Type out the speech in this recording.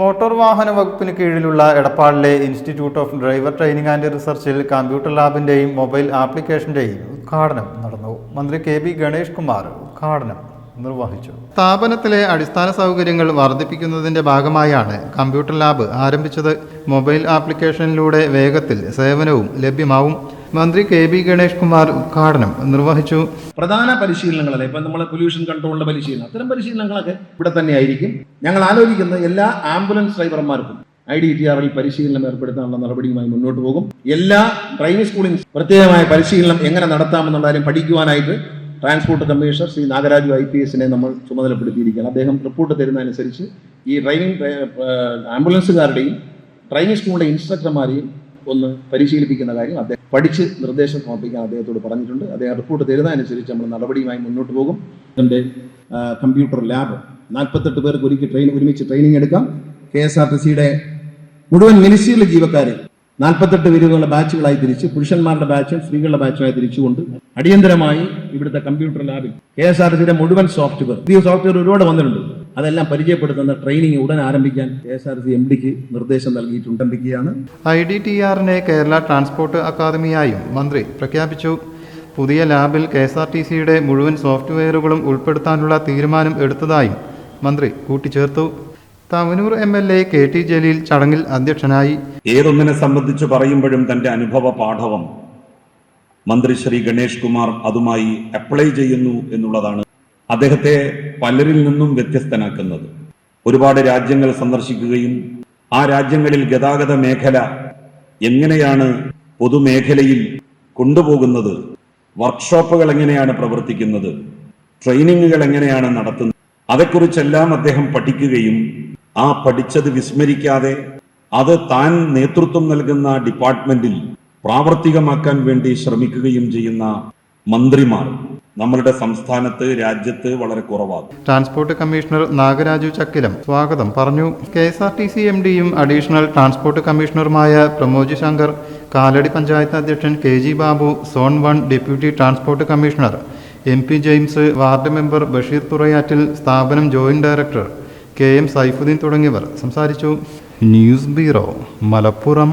Motor വാഹന വകുപ്പിന് കീഴിലുള്ള എടപ്പാളിലെ institute of driver training and റിസർച്ചിൽ computer ലാബിന്റെയും മൊബൈൽ ആപ്ലിക്കേഷന്റെയും ഉദ്ഘാടനം നടന്നു. മന്ത്രി കെ ബി ഗണേഷ് കുമാർ ഉദ്ഘാടനം നിർവഹിച്ചു. സ്ഥാപനത്തിലെ അടിസ്ഥാന സൗകര്യങ്ങൾ വർദ്ധിപ്പിക്കുന്നതിന്റെ ഭാഗമായാണ് കമ്പ്യൂട്ടർ ലാബ് ആരംഭിച്ചത്. മൊബൈൽ ആപ്ലിക്കേഷനിലൂടെ വേഗത്തിൽ സേവനവും ലഭ്യമാവും. മന്ത്രി കെ ബി ഗണേഷ് കുമാർ ഉദ്ഘാടനം നിർവഹിച്ചു. പ്രധാന പരിശീലനങ്ങളല്ലേ? ഇപ്പം നമ്മൾ പൊല്യൂഷൻ കൺട്രോളിന്റെ പരിശീലനം. അത്തരം പരിശീലനങ്ങളൊക്കെ ഇവിടെ തന്നെ ആയിരിക്കും. ഞങ്ങൾ ആലോചിക്കുന്ന എല്ലാ ആംബുലൻസ് ഡ്രൈവർമാർക്കും ഐ ഡി ടി ആറിൽ പരിശീലനം ഏർപ്പെടുത്താനുള്ള നടപടിയുമായി മുന്നോട്ട് പോകും. എല്ലാ ഡ്രൈവിംഗ് സ്കൂളിൽ പ്രത്യേകമായ പരിശീലനം എങ്ങനെ നടത്താമെന്നുള്ള കാര്യം പഠിക്കുവാനായിട്ട് transport commissioner Shri Nagaraju I P എസിനെ നമ്മൾ ചുമതലപ്പെടുത്തിയിരിക്കുകയാണ്. അദ്ദേഹം റിപ്പോർട്ട് തരുന്നതനുസരിച്ച് ഈ ഡ്രൈവിംഗ് ആംബുലൻസുകാരുടെയും ഡ്രൈവിംഗ് സ്കൂളിലെ ഇൻസ്ട്രക്ടർമാരെയും ഒന്ന് പരിശീലിപ്പിക്കുന്ന കാര്യം അദ്ദേഹം പഠിച്ച് നിർദ്ദേശം സമർപ്പിക്കാൻ അദ്ദേഹത്തോട് പറഞ്ഞിട്ടുണ്ട്. അദ്ദേഹം റിപ്പോർട്ട് തരുന്നതനുസരിച്ച് നമ്മൾ നടപടിയുമായി മുന്നോട്ട് പോകും. അതിന്റെ കമ്പ്യൂട്ടർ ലാബ് നാൽപ്പത്തെട്ട് പേർക്ക് ഒരുക്കി ട്രെയിൻ ഒരുമിച്ച് ട്രെയിനിങ് എടുക്കാം. കെ എസ് ആർ ടി സിയുടെ മുഴുവൻ മിനിസ്ട്രിയിലെ ജീവക്കാരെ നാൽപ്പത്തെട്ട് പേരുകളുടെ ബാച്ചുകളായി തിരിച്ച് പുരുഷന്മാരുടെ ബാച്ചും സ്ത്രീകളുടെ ബാച്ചുമായി തിരിച്ചുകൊണ്ട് അടിയന്തരമായി ഇവിടുത്തെ കമ്പ്യൂട്ടർ ലാബിൽ കെ എസ് ആർ ടി സിയുടെ മുഴുവൻ സോഫ്റ്റ്വെയർ പുതിയ സോഫ്റ്റ്വെയർ ഒരുപാട് വന്നിട്ടുണ്ട്. അതെല്ലാം പരിചയപ്പെടുത്തുന്ന ട്രെയിനിങ് ഉടൻ ആരംഭിക്കാൻ K S R C M ഡിക്ക് നിർദ്ദേശം നൽകിയിട്ടുണ്ടെന്നിരിക്കുകയാണ് ഐ ഡി ടി ആറിനെ കേരള ട്രാൻസ്പോർട്ട് അക്കാദമിയായും മന്ത്രി പ്രഖ്യാപിച്ചു. പുതിയ ലാബിൽ കെ എസ് ആർ ടി സിയുടെ മുഴുവൻ സോഫ്റ്റ്വെയറുകളും ഉൾപ്പെടുത്താനുള്ള തീരുമാനം എടുത്തതായും മന്ത്രി കൂട്ടിച്ചേർത്തു. Thavanur M L A K T Jaleel ചടങ്ങിൽ അധ്യക്ഷനായി. ഏതൊന്നിനെ സംബന്ധിച്ച് പറയുമ്പോഴും തന്റെ അനുഭവ പാഠവം മന്ത്രി ശ്രീ ഗണേഷ് കുമാർ അതുമായി അപ്ലൈ ചെയ്യുന്നു എന്നുള്ളതാണ് അദ്ദേഹത്തെ പലരിൽ നിന്നും വ്യത്യസ്തനാക്കുന്നത്. ഒരുപാട് രാജ്യങ്ങൾ സന്ദർശിക്കുകയും ആ രാജ്യങ്ങളിൽ ഗതാഗത മേഖല എങ്ങനെയാണ് പൊതുമേഖലയിൽ കൊണ്ടുപോകുന്നത് വർക്ക്ഷോപ്പുകൾ എങ്ങനെയാണ് പ്രവർത്തിക്കുന്നത് ട്രെയിനിങ്ങുകൾ എങ്ങനെയാണ് നടത്തുന്നത് അതേക്കുറിച്ചെല്ലാം അദ്ദേഹം പഠിക്കുകയും ആ പഠിച്ചത് വിസ്മരിക്കാതെ അത് താൻ നേതൃത്വം നൽകുന്ന ഡിപ്പാർട്ട്മെന്റിൽ പ്രാവർത്തികമാക്കാൻ വേണ്ടി ശ്രമിക്കുകയും ചെയ്യുന്ന മന്ത്രിമാർ. നമ്മളുടെ സംസ്ഥാനത്ത് രാജ്യത്ത് വളരെ കുറവാണ് ട്രാൻസ്പോർട്ട് കമ്മീഷണർ നാഗരാജു ചക്കിലം സ്വാഗതം പറഞ്ഞു. K S R T C M ഡിയും അഡീഷണൽ ട്രാൻസ്പോർട്ട് കമ്മീഷണറുമായ പ്രമോജ് ശങ്കർ കാലടി പഞ്ചായത്ത് അധ്യക്ഷൻ K G Babu zone one deputy transport commissioner M P James ward member Basheer Thurayattil സ്ഥാപനം joint director K M Saifuddeen തുടങ്ങിയവർ സംസാരിച്ചു. News bureau Malappuram.